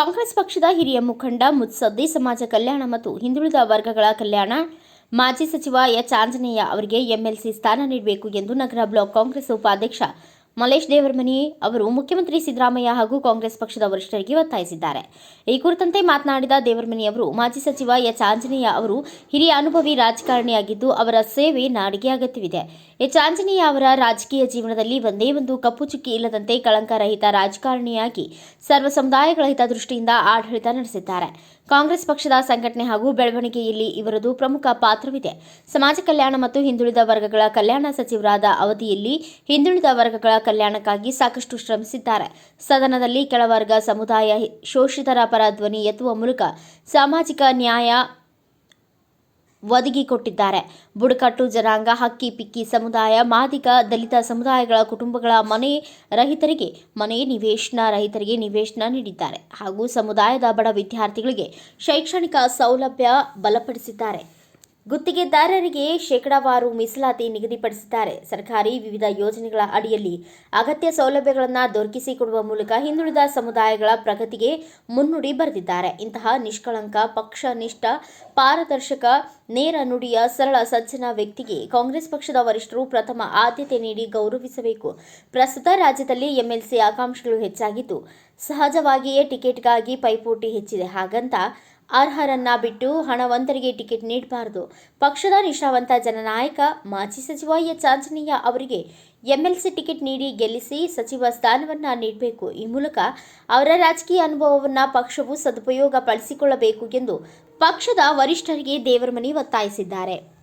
ಕಾಂಗ್ರೆಸ್ ಪಕ್ಷದ ಹಿರಿಯ ಮುಖಂಡ ಮುತ್ಸದ್ದಿ ಸಮಾಜ ಕಲ್ಯಾಣ ಮತ್ತು ಹಿಂದುಳಿದ ವರ್ಗಗಳ ಕಲ್ಯಾಣ ಮಾಜಿ ಸಚಿವ ಎಚ್ ಆಂಜನೇಯ ಅವರಿಗೆ ಎಂಎಲ್ಸಿ ಸ್ಥಾನ ನೀಡಬೇಕು ಎಂದು ನಗರ ಬ್ಲಾಕ್ ಕಾಂಗ್ರೆಸ್ ಉಪಾಧ್ಯಕ್ಷ ಮಲೇಶ್ ದೇವರಮನಿ ಅವರು ಮುಖ್ಯಮಂತ್ರಿ ಸಿದ್ದರಾಮಯ್ಯ ಹಾಗೂ ಕಾಂಗ್ರೆಸ್ ಪಕ್ಷದ ವರಿಷ್ಠರಿಗೆ ಒತ್ತಾಯಿಸಿದ್ದಾರೆ. ಈ ಕುರಿತಂತೆ ಮಾತನಾಡಿದ ದೇವರಮನಿ ಅವರು ಮಾಜಿ ಸಚಿವ ಎಚ್. ಆಂಜನೇಯ ಅವರು, ಹಿರಿಯ ಅನುಭವಿ ರಾಜಕಾರಣಿಯಾಗಿದ್ದು ಅವರ ಸೇವೆ ನಾಡಿಗೆ ಅಗತ್ಯವಿದೆ. ಎಚ್. ಆಂಜನೇಯ ಅವರ ರಾಜಕೀಯ ಜೀವನದಲ್ಲಿ ಒಂದೇ ಒಂದು ಕಪ್ಪು ಚುಕ್ಕಿ ಇಲ್ಲದಂತೆ ಕಳಂಕರಹಿತ ರಾಜಕಾರಣಿಯಾಗಿ, ಸರ್ವ ಸಮುದಾಯಗಳ ಹಿತದೃಷ್ಟಿಯಿಂದ ಆಡಳಿತ ನಡೆಸಿದ್ದಾರೆ. ಕಾಂಗ್ರೆಸ್ ಪಕ್ಷದ ಸಂಘಟನೆ ಹಾಗೂ ಬೆಳವಣಿಗೆಯಲ್ಲಿ ಇವರದು ಪ್ರಮುಖ ಪಾತ್ರವಿದೆ. ಸಮಾಜ ಕಲ್ಯಾಣ ಮತ್ತು ಹಿಂದುಳಿದ ವರ್ಗಗಳ ಕಲ್ಯಾಣ ಸಚಿವರಾದ ಅವಧಿಯಲ್ಲಿ ಹಿಂದುಳಿದ ವರ್ಗಗಳ ಕಲ್ಯಾಣಕ್ಕಾಗಿ ಸಾಕಷ್ಟು ಶ್ರಮಿಸಿದ್ದಾರೆ. ಸದನದಲ್ಲಿ ಕೆಳವರ್ಗ ಸಮುದಾಯ ಶೋಷಿತರ ಪರ ಧ್ವನಿ ಎತ್ತುವ ಮೂಲಕ ಸಾಮಾಜಿಕ ನ್ಯಾಯ ಒದಗಿಕೊಟ್ಟಿದ್ದಾರೆ. ಬುಡಕಟ್ಟು, ಜನಾಂಗ, ಹಕ್ಕಿ, ಪಿಕ್ಕಿ ಸಮುದಾಯ, ಮಾದಿಗ, ದಲಿತ ಸಮುದಾಯಗಳ ಕುಟುಂಬಗಳ ಮನೆ ರಹಿತರಿಗೆ, ಮನೆ ನಿವೇಶನ ರಹಿತರಿಗೆ ನಿವೇಶನ ನೀಡಿದ್ದಾರೆ. ಹಾಗೂ ಸಮುದಾಯದ ಬಡ ವಿದ್ಯಾರ್ಥಿಗಳಿಗೆ ಶೈಕ್ಷಣಿಕ ಸೌಲಭ್ಯ ಬಲಪಡಿಸಿದ್ದಾರೆ. ಗುತ್ತಿಗೆದಾರರಿಗೆ ಶೇಕಡಾವಾರು ಮೀಸಲಾತಿ ನಿಗದಿಪಡಿಸಿದ್ದಾರೆ. ಸರ್ಕಾರಿ ವಿವಿಧ ಯೋಜನೆಗಳ ಅಡಿಯಲ್ಲಿ ಅಗತ್ಯ ಸೌಲಭ್ಯಗಳನ್ನು ದೊರಕಿಸಿಕೊಡುವ ಮೂಲಕ ಹಿಂದುಳಿದ ಸಮುದಾಯಗಳ ಪ್ರಗತಿಗೆ ಮುನ್ನುಡಿ ಬರೆದಿದ್ದಾರೆ. ಇಂತಹ ನಿಷ್ಕಳಂಕ, ಪಕ್ಷನಿಷ್ಠ, ಪಾರದರ್ಶಕ, ನೇರ ನುಡಿಯ ಸರಳ ಸಜ್ಜನ ವ್ಯಕ್ತಿಗೆ ಕಾಂಗ್ರೆಸ್ ಪಕ್ಷದ ವರಿಷ್ಠರು ಪ್ರಥಮ ಆದ್ಯತೆ ನೀಡಿ ಗೌರವಿಸಬೇಕು. ಪ್ರಸ್ತುತ ರಾಜ್ಯದಲ್ಲಿ ಎಂಎಲ್ಸಿ ಆಕಾಂಕ್ಷಿಗಳು ಹೆಚ್ಚಾಗಿದ್ದು, ಸಹಜವಾಗಿಯೇ ಟಿಕೆಟ್ಗಾಗಿ ಪೈಪೋಟಿ ಹೆಚ್ಚಿದೆ. ಹಾಗಂತ ಅರ್ಹರನ್ನ ಬಿಟ್ಟು ಹಣವಂತರಿಗೆ ಟಿಕೆಟ್ ನೀಡಬಾರದು. ಪಕ್ಷದ ನಿಷ್ಠಾವಂತ ಜನನಾಯಕ, ಮಾಜಿ ಸಚಿವ ಎಚ್. ಆಂಜನೇಯ ಅವರಿಗೆ ಎಂಎಲ್ಸಿ ಟಿಕೆಟ್ ನೀಡಿ ಗೆಲ್ಲಿಸಿ ಸಚಿವ ಸ್ಥಾನವನ್ನ ನೀಡಬೇಕು. ಈ ಮೂಲಕ ಅವರ ರಾಜಕೀಯ ಅನುಭವವನ್ನ ಪಕ್ಷವು ಸದುಪಯೋಗ ಪಡಿಸಿಕೊಳ್ಳಬೇಕು ಎಂದು ಪಕ್ಷದ ವರಿಷ್ಠರಿಗೆ ದೇವರಮನಿ ಒತ್ತಾಯಿಸಿದ್ದಾರೆ.